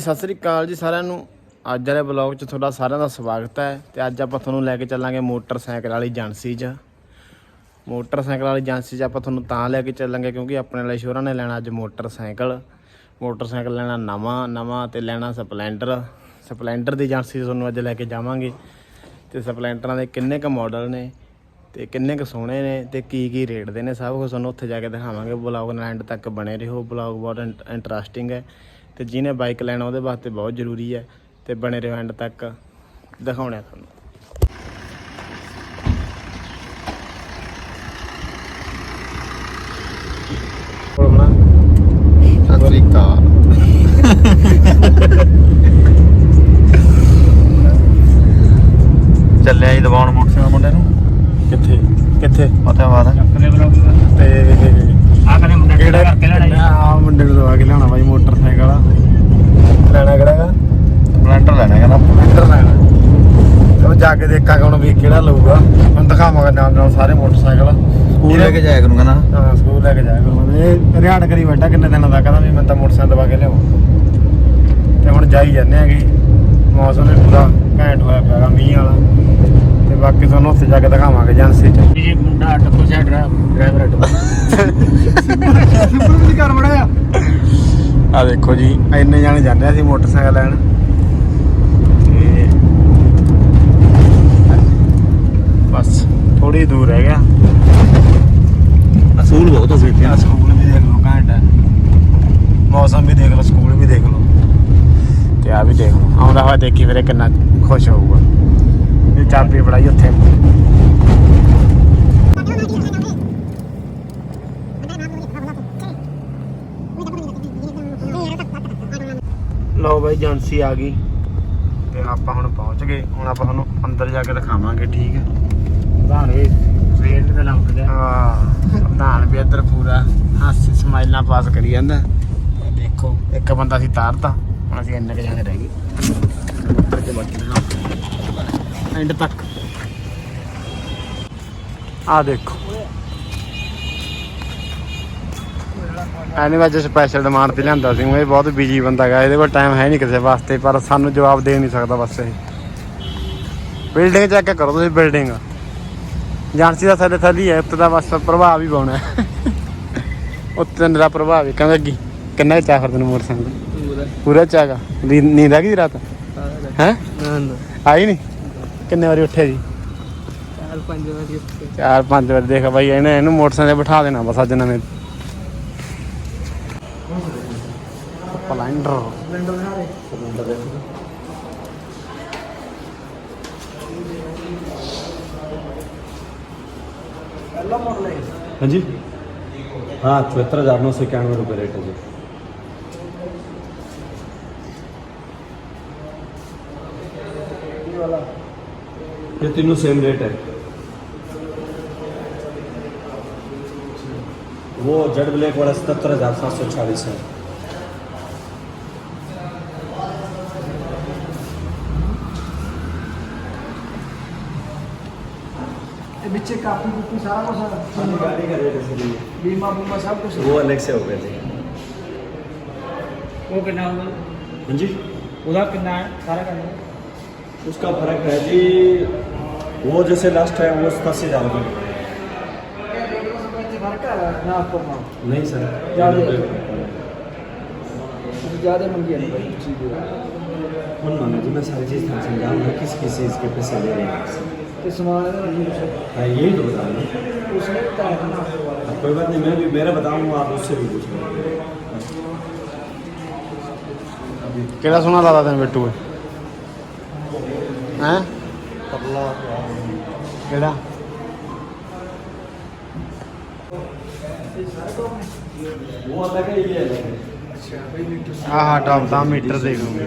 ਸਤਿ ਸ੍ਰੀ ਅਕਾਲ ਜੀ ਸਾਰਿਆਂ ਨੂੰ। ਅੱਜ ਵਾਲੇ ਬਲੌਗ 'ਚ ਤੁਹਾਡਾ ਸਾਰਿਆਂ ਦਾ ਸਵਾਗਤ ਹੈ ਤੇ ਅੱਜ ਆਪਾਂ ਤੁਹਾਨੂੰ ਲੈ ਕੇ ਚੱਲਾਂਗੇ ਮੋਟਰਸਾਈਕਲ ਵਾਲੀ ਏਜੰਸੀ 'ਚ। ਮੋਟਰਸਾਈਕਲ ਵਾਲੀ ਏਜੰਸੀ 'ਚ ਆਪਾਂ ਤੁਹਾਨੂੰ ਤਾਂ ਲੈ ਕੇ ਚੱਲਾਂਗੇ ਕਿਉਂਕਿ ਆਪਣੇ ਲਈ ਸ਼ੋਰਾਂ ਨੇ ਲੈਣਾ ਅੱਜ ਮੋਟਰਸਾਈਕਲ। ਮੋਟਰਸਾਈਕਲ ਲੈਣਾ ਨਵਾਂ ਨਵਾਂ ਤੇ ਲੈਣਾ ਸਪਲੈਂਡਰ। ਸਪਲੈਂਡਰ ਦੀ ਏਜੰਸੀ 'ਚ ਤੁਹਾਨੂੰ ਅੱਜ ਲੈ ਕੇ ਜਾਵਾਂਗੇ। ਤੇ ਸਪਲੈਂਡਰਾਂ ਦੇ ਕਿੰਨੇ ਕੁ ਮਾਡਲ ਨੇ ਤੇ ਕਿੰਨੇ ਕੁ ਸੋਹਣੇ ਨੇ ਤੇ ਕੀ ਕੀ ਰੇਟ ਦੇ ਨੇ, ਸਭ ਕੁਝ ਤੁਹਾਨੂੰ ਉੱਥੇ ਜਾ ਕੇ ਦਿਖਾਵਾਂਗੇ। ਬਲੌਗ ਨਾਲ ਐਂਡ ਤੱਕ ਬਣੇ ਰਹੋ। ਬਲੌਗ ਬਹੁਤ ਇੰਟਰਸਟਿੰਗ ਹੈ। ਤੇ ਜਿਹਨੇ ਬਾਈਕ ਲੈਣਾ ਉਹਦੇ ਵਾਸਤੇ ਬਹੁਤ ਜ਼ਰੂਰੀ ਹੈ ਤੇ ਬਣੇ ਰਹੋ ਐਂਡ ਤੱਕ। ਦਿਖਾਉਣੇ ਤੁਹਾਨੂੰ। ਚੱਲਿਆ ਜੀ ਦਬਾਉਣ ਮੋਟਰਸਾਈਕਲ ਮੁੰਡੇ ਨੂੰ। ਕਿੱਥੇ? ਕਿੱਥੇ? ਫਤਿਹਾਬਾਦ ਤੇ ਮੁੰਡੇ ਨੂੰ ਦਵਾ ਕੇ ਲਿਆਉਣਾ ਬਾਈ ਮੋਟਰਸਾਈਕਲ ਲੈਣਾ ਕਿਹੜਾ ਹੈਗਾ? ਸਪਲੈਂਡਰ ਲੈਣਾ ਕਹਿੰਦਾ ਸਪਲੈਂਡਰ ਲੈਣਾ। ਉਹ ਜਾ ਕੇ ਦੇਖਾਂਗਾ ਹੁਣ ਵੀ ਕਿਹੜਾ ਲਊਗਾ। ਹੁਣ ਦਿਖਾਵਾਂਗਾ ਨਾਲ ਨਾਲ ਸਾਰੇ ਮੋਟਰਸਾਈਕਲ। ਸਕੂਲ ਲੈ ਕੇ ਜਾਇਆ ਕਰੂੰਗਾ ਨਾ। ਹਾਂ ਸਕੂਲ ਲੈ ਕੇ ਜਾਇਆ ਕਰੂੰਗਾ। ਇਹ ਰਿਹਾੜ ਕਰੀ ਬੈਠਾ ਕਿੰਨੇ ਦਿਨਾਂ ਦਾ ਕਹਿੰਦਾ ਵੀ ਮੈਂ ਤਾਂ ਮੋਟਰਸਾਈਕਲ ਦਵਾ ਕੇ ਲਿਆਉਂ। ਤੇ ਹੁਣ ਜਾਈ ਜਾਂਦੇ ਆਗੇ ਮੌਸਮ ਵੀ ਪੂਰਾ ਘੈਂਟ ਹੋਇਆ ਪਿਆਗਾ ਮੀਂਹ ਵਾਲਾ। ਤੇ ਬਾਕੀ ਤੁਹਾਨੂੰ ਉੱਥੇ ਜਾ ਕੇ ਦਿਖਾਵਾਂਗੇ ਏਜੰਸੀ 'ਚ। ਜੀ ਮੁੰਡਾ ਟੱਪੋ ਸਾਈਡ ਡਰਾਈਵਰ ਟੱਪੋ ਕੀ ਕਰ ਬੜਿਆ ਆ ਦੇਖੋ ਜੀ ਇੰਨੇ ਜਾਣੇ ਜਾਂਦੇ ਆ ਅਸੀਂ ਮੋਟਰਸਾਈਕਲ ਲੈਣ ਤੇ ਬਸ ਥੋੜੀ ਦੂਰ ਰਹਿ ਗਿਆ ਸਕੂਲ ਬਹੁਤ ਸੀ ਆ ਸਕੂਲ ਵੀ ਦੇਖ ਲਓ ਘੈਂਟ ਹੈ ਮੌਸਮ ਵੀ ਦੇਖ ਲਓ ਸਕੂਲ ਵੀ ਦੇਖ ਲਓ ਤੇ ਆ ਵੀ ਦੇਖ ਲਓ ਆਉਂਦਾ ਹੋਇਆ ਦੇਖੀ ਵੀਰੇ ਕਿੰਨਾ ਖੁਸ਼ ਹੋਊਗਾ ਇਹ ਚਾਬੀ ਫੜਾਈ ਉੱਥੇ ਲਓ ਬਾਈ ਏਜੰਸੀ ਆ ਗਈ। ਤੇ ਆਪਾਂ ਹੁਣ ਪਹੁੰਚ ਗਏ। ਹੁਣ ਆਪਾਂ ਤੁਹਾਨੂੰ ਅੰਦਰ ਜਾ ਕੇ ਦਿਖਾਵਾਂਗੇ ਠੀਕ ਹੈ? ਪ੍ਰਧਾਨ ਵੀ ਸਵੇਰ ਹਾਂ ਇੱਧਰ ਪੂਰਾ ਹਾਸੀ ਸਮਾਈਲਾਂ ਪਾਸ ਕਰੀ ਜਾਂਦਾ। ਦੇਖੋ ਇੱਕ ਬੰਦਾ ਸੀ ਤਾਰਤਾ ਹੁਣ ਅਸੀਂ ਇੰਨੇ ਕੁ ਜਾਣੇ ਰਹਿ ਗਏ। ਐਂਡ ਤੱਕ। ਆ ਦੇਖੋ। ਐਨੀ ਵਜ ਸਪੈਸ਼ਲ ਡਿਮਾਂਡ ਤੇ ਲਿਆਂਦਾ ਸੀ ਉਹ ਇਹ ਬਹੁਤ ਬਿਜ਼ੀ ਬੰਦਾ ਗਾ ਇਹਦੇ ਕੋਲ ਟਾਈਮ ਹੈ ਨਹੀਂ ਕਿਸੇ ਵਾਸਤੇ ਪਰ ਸਾਨੂੰ ਜਵਾਬ ਦੇ ਨਹੀਂ ਸਕਦਾ ਬਸ ਇਹ। ਬਿਲਡਿੰਗ ਚੈੱਕ ਕਰੋ ਤੁਸੀਂ ਬਿਲਡਿੰਗ ਏਜੰਸੀ ਦਾ ਥੱਲੇ ਥੱਲੇ ਹੀ ਉੱਤੇ ਦਾ ਬਸ ਪ੍ਰਭਾਵ ਹੀ ਪਾਉਣਾ। ਉੱਤੇ ਦਾ ਪ੍ਰਭਾਵ ਹੀ ਕਹਿੰਦਾ ਕੀ ਕਿੰਨਾ ਚਾਹ ਫਿਰ ਤੈਨੂੰ ਮੋਟਰਸਾਈਕਲ ਪੂਰਾ। ਚਾਹਗਾ ਨੀਂਦ ਆ ਗਈ ਰਾਤ? ਹੈ? ਆਈ ਨਹੀਂ ਕਿੰਨੇ ਵਾਰੀ ਉੱਠਿਆ ਜੀ? ਚਾਰ ਪੰਜ ਵਾਰੀ ਚਾਰ ਪੰਜ ਵਾਰੀ ਦੇਖ ਬਾਈ ਇਹਨੇ ਇਹਨੂੰ ਮੋਟਰਸਾਈਕਲ ਤੇ ਬਿਠਾ ਦੇਣਾ ਬਸ ਅੱਜ ਨਵੇਂ। ਪਲੈਂਡਰ हाँ जी हाँ चौहत्तर हज़ार नौ सौ इक्यानवे रुपये रेट है जी ये तीनों सेम रेट है वो जेड ब्लैक वाला सतहत्तर हज़ार सात सौ चालीस है बच्चे काफ़ी कुछ सारा कुछ गाड़ी का रेट ऐसे ही है बीमा बीमा सब कुछ। वो अलग से हो गए थे। वो कितना होगा हाँ जी। उधर कितना है? सारा का उसका फ़र्क है जी वो जैसे लास्ट टाइम वो दस हज़ार रुपये नहीं सर। ज़्यादा मंगी है। जी? मैं सारी चीज़ समझा किस किस चीज़ के पैसे ले रहे हैं हाँ, यही तो बता रहे हाँ, कोई बात नहीं मैं भी मेरा बताऊँगा आप उससे भी पूछ। केड़ा सुना दादा तेन बिट्टू हैं? तबला हाँ। केड़ा? वो अलग है ये अलग है हाँ हाँ टॉप दाम मीटर देख लूँगा।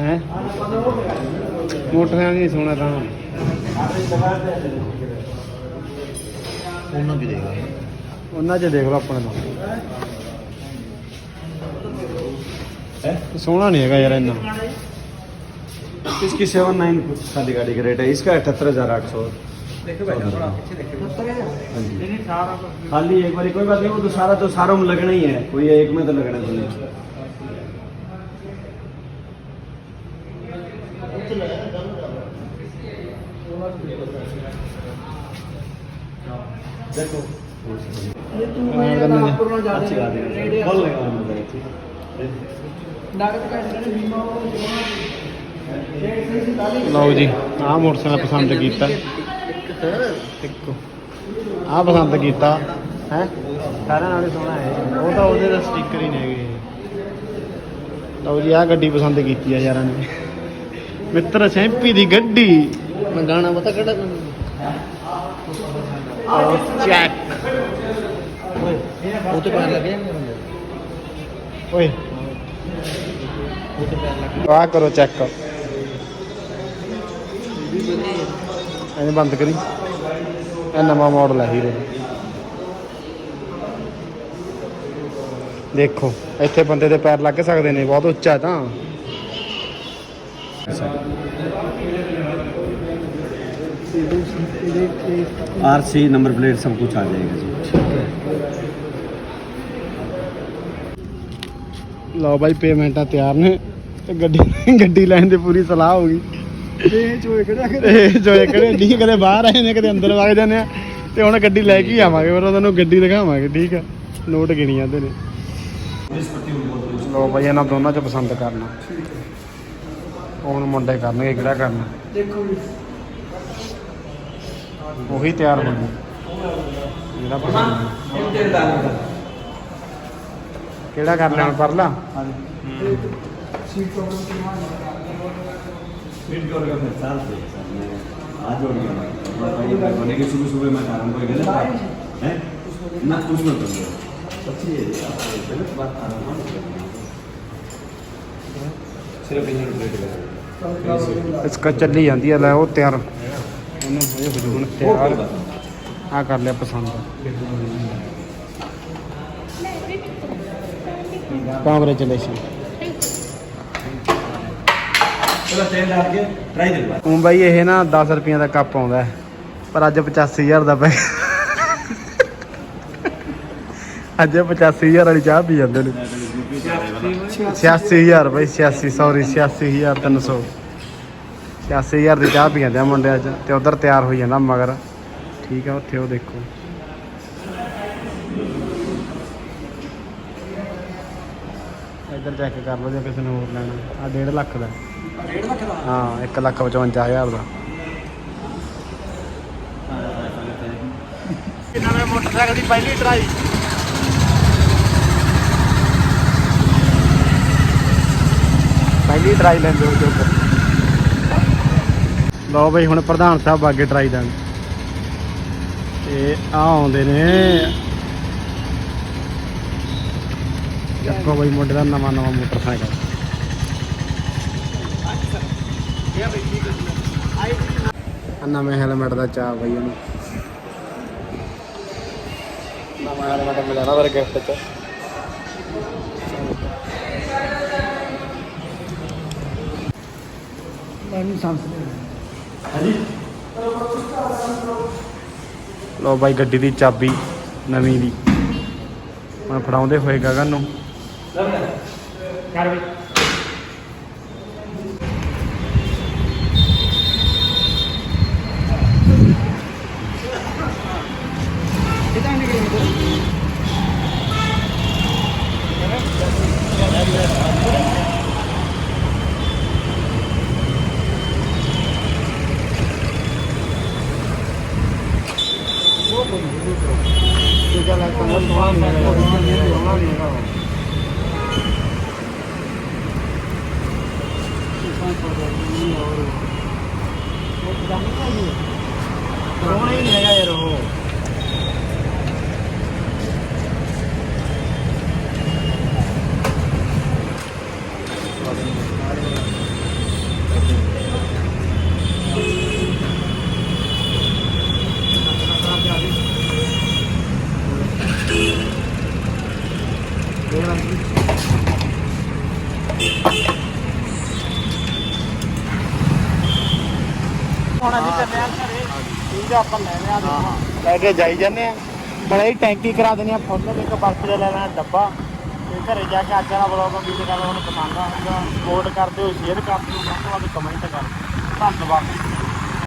ਹੈ ਮੋਟਰਸਾਈਕਲ ਨਹੀਂ ਸੋਣਾ ਤਾਂ ਉਹਨਾਂ ਵੀ ਦੇਗਾ ਉਹਨਾਂ 'ਚ ਦੇਖ ਲਓ ਆਪਣੇ ਤੋਂ ਸੋਹਣਾ ਨਹੀਂ ਹੈਗਾ ਯਾਰ ਇੰਨਾ इसकी सेवन नाइन खाली गाड़ी का रेट है इसका अठहत्तर हजार आठ सौ खाली एक बार कोई बात नहीं वो तो सारा तो सारों में लगना ही है कोई एक में तो लगना ਲਓ ਜੀ ਆ ਮੋਟਰਸਾਈਕਲ ਪਸੰਦ ਕੀਤਾ। ਆ ਪਸੰਦ ਕੀਤਾ, ਹੈ? ਸਾਰਿਆਂ ਨਾਲੇ ਸੋਹਣਾ ਹੈ। ਉਹ ਤਾਂ ਉਹਦੇ ਦਾ ਸਟicker ਹੀ ਨਹੀਂ ਹੈਗੇ। ਲਓ ਜੀ ਆ ਗੱਡੀ ਪਸੰਦ ਕੀਤੀ ਆ ਯਾਰਾਂ ਨੇ। ਮਿੱਤਰ ਸੈਂਪੀ ਦੀ ਗੱਡੀ। ਮੈਂ ਗਾਣਾ ਪਤਾ ਕਿਹੜਾ ਚੈੱਕ ਉਹ ਤੇ ਪੈਰ ਲੱਗ ਜਾਂਦੇ ਬੰਦੇ ਓਏ। ਉਹ ਤੇ ਪੈਰ ਲੱਗ ਆਹ ਕਰੋ ਚੈੱਕ ਇਹਨੇ ਬੰਦ ਕਰੀ। ਇਹ ਨਵਾਂ ਮਾਡਲ ਹੈ ਹੀਰੋ ਦੇਖੋ ਇੱਥੇ ਬੰਦੇ ਦੇ ਪੈਰ ਲੱਗ ਸਕਦੇ ਨੇ ਬਹੁਤ ਉੱਚਾ ਤਾਂ। ਆਰ ਸੀ ਨੰਬਰ ਪਲੇਟ ਸਭ ਕੁਝ ਆ ਜਾਏਗਾ ਜੀ। ਲਓ ਬਾਈ ਪੇਮੈਂਟਾਂ ਤਿਆਰ ਨੇ। ਤੇ ਗੱਡੀ ਗੱਡੀ ਲੈਣ ਦੀ ਪੂਰੀ ਸਲਾਹ ਹੋ ਗਈ। ਇਹ ਜੋਏ ਕਿਹੜਾ ਇਹ ਜੋਏ ਕਿਹੜੇ? ਨਹੀਂ ਕਦੇ ਬਾਹਰ ਆਏ ਨੇ ਕਦੇ ਅੰਦਰ ਵਗ ਜਾਂਦੇ ਆ। ਤੇ ਹੁਣ ਗੱਡੀ ਲੈ ਕੇ ਆਵਾਂਗੇ ਫਿਰ ਉਹਨਾਂ ਨੂੰ ਗੱਡੀ ਦਿਖਾਵਾਂਗੇ ਠੀਕ ਆ? ਨੋਟ ਗਿਣੀ ਜਾਂਦੇ ਨੇ। ਲੋ ਭਾਈ ਇਹਨਾਂ ਦੋਨਾਂ ਚ ਪਸੰਦ ਕਰਨਾ। ਕੌਣ ਮੁੰਡੇ ਕਰਨਗੇ ਕਿਹੜਾ ਕਰਨਾ? ਦੇਖੋ ਉਹੀ ਤਿਆਰ ਹੋ ਗਈ ਜਿਹੜਾ ਪਸੰਦ ਹੈ। ਕਿਹੜਾ ਕਰ ਲੈਣ ਪਰਲਾ ਸੀਟ ਕਵਰ ਕਿੰਨਾ स्पीड कवर का मैं साल से आज और गया होने के सुबह सुबह मैं आराम को गया था हैं ना कुछ मत करो सच्ची है आप गलत बात आ रहा हूं सिर्फ इंजन प्लेट का ਇਸਕਾ ਚੱਲੀ ਜਾਂਦੀ ਹੈ ਲੈ ਉਹ ਤਿਆਰ ਆ ਕਰ ਲਿਆ ਪਸੰਦ। ਕਾਂਗਰੈਚੁਲੇਸ਼ਨ ਚਲੋ ਤੇਲ ਲਾ ਕੇ ਟਰਾਈ ਦੇ ਲਵਾ ਹੁਣ ਬਾਈ ਇਹ ਨਾ 10 ਰੁਪਏ ਦਾ ਕੱਪ ਆਉਂਦਾ ਪਰ ਅੱਜ 85000 ਦਾ ਪੈ ਅੱਜ 85000 ਵਾਲੀ ਚਾਹ ਪੀ ਜਾਂਦੇ ਨੇ। 86000 ਬਾਈ। 86 ਸੌਰੀ 86300 86000 ਦੀ ਚਾਹ ਪੀ ਜਾਂਦੇ ਆ ਮੁੰਡੇ ਅੱਜ ਤੇ ਉਧਰ ਤਿਆਰ ਹੋਈ ਜਾਂਦਾ ਮਗਰ। ਠੀਕ ਆ ਉੱਥੇ ਉਹ ਦੇਖੋ। ਇੱਧਰ ਚੈੱਕ ਕਰ ਲਓ ਜੇ ਕਿਸੇ ਨੇ ਹੋਰ ਲੈਣਾ। ਆ 1.5 ਲੱਖ ਦਾ। 1.5 ਲੱਖ ਦਾ ਹਾਂ 1 ਲੱਖ 55000 ਦਾ। ਨਵੇਂ ਮੋਟਰਸਾਈਕਲ ਦੀ ਪਹਿਲੀ ਟਰਾਈ। ਪਹਿਲੀ ਟਰਾਈ ਲੈਂਦੇ ਹੋ ਜੋ ਲਓ ਬਈ, ਹੁਣ ਪ੍ਰਧਾਨ ਸਾਹਿਬ ਅੱਗੇ ਟਰਾਈ ਦੇਣ। ਤੇ ਆ ਆਉਂਦੇ ਨੇ। ਚੱਕੋ ਬਈ, ਮੁੰਡੇ ਦਾ ਨਵਾਂ ਨਵਾਂ ਮੋਟਰਸਾਈਕਲ। ਆਹ ਨਵੇਂ ਹੈਲਮਟ ਦਾ ਚਾਹ ਬਈ ਉਹਨੂੰ ਨਵਾਂ ਹੈਲਮਟ ਮਿਲਿਆ ਨਾ ਗਿਫਟ ਚ। ਮੈਨੂੰ ਸੰਸ ਨਹੀਂ ਲਓ ਬਾਈ ਗੱਡੀ ਦੀ ਚਾਬੀ ਨਵੀਂ ਦੀ। ਹੁਣ ਫੜਾਉਂਦੇ ਹੋਏ ਗਗਨ ਨੂੰ। ਕਰ ਬਈ। ਟੀਕਾ ਲੱਗ ਸੋਹਣਾ ਨਹੀਂ ਹੈਗਾ ਸੋਹਣਾ ਨਹੀਂ ਹੈਗਾ ਸੋਹਣਾ ਹੀ ਨਹੀਂ ਹੈਗਾ ਯਾਰ ਉਹ। ਹੁਣ ਅਸੀਂ ਚੱਲੇ ਆ ਘਰੇ। ਠੀਕ ਆ ਆਪਾਂ ਲੈ ਲਿਆ ਦੇਖੋ। ਲੈ ਕੇ ਜਾਈ ਜਾਂਦੇ ਆ। ਬੜਾ ਹੀ ਟੈਂਕੀ ਕਰਾ ਦੇਣੀ ਆ ਫੁੱਲ ਇੱਕ ਬਰਫ ਦਾ ਲੈ ਲੈਣਾ ਡੱਬਾ। ਤੇ ਘਰੇ ਜਾ ਕੇ ਅੱਜ ਵਾਲਾ ਬਲੌਗ ਵੀਡੀਓ ਕਰ ਤੁਹਾਨੂੰ ਪਸੰਦ ਆਊਗਾ ਸਪੋਰਟ ਕਰ ਦਿਓ ਸ਼ੇਅਰ ਕਰ ਦਿਓ ਵੱਧ ਤੋਂ ਵੱਧ ਕਮੈਂਟ ਕਰ। ਧੰਨਵਾਦ।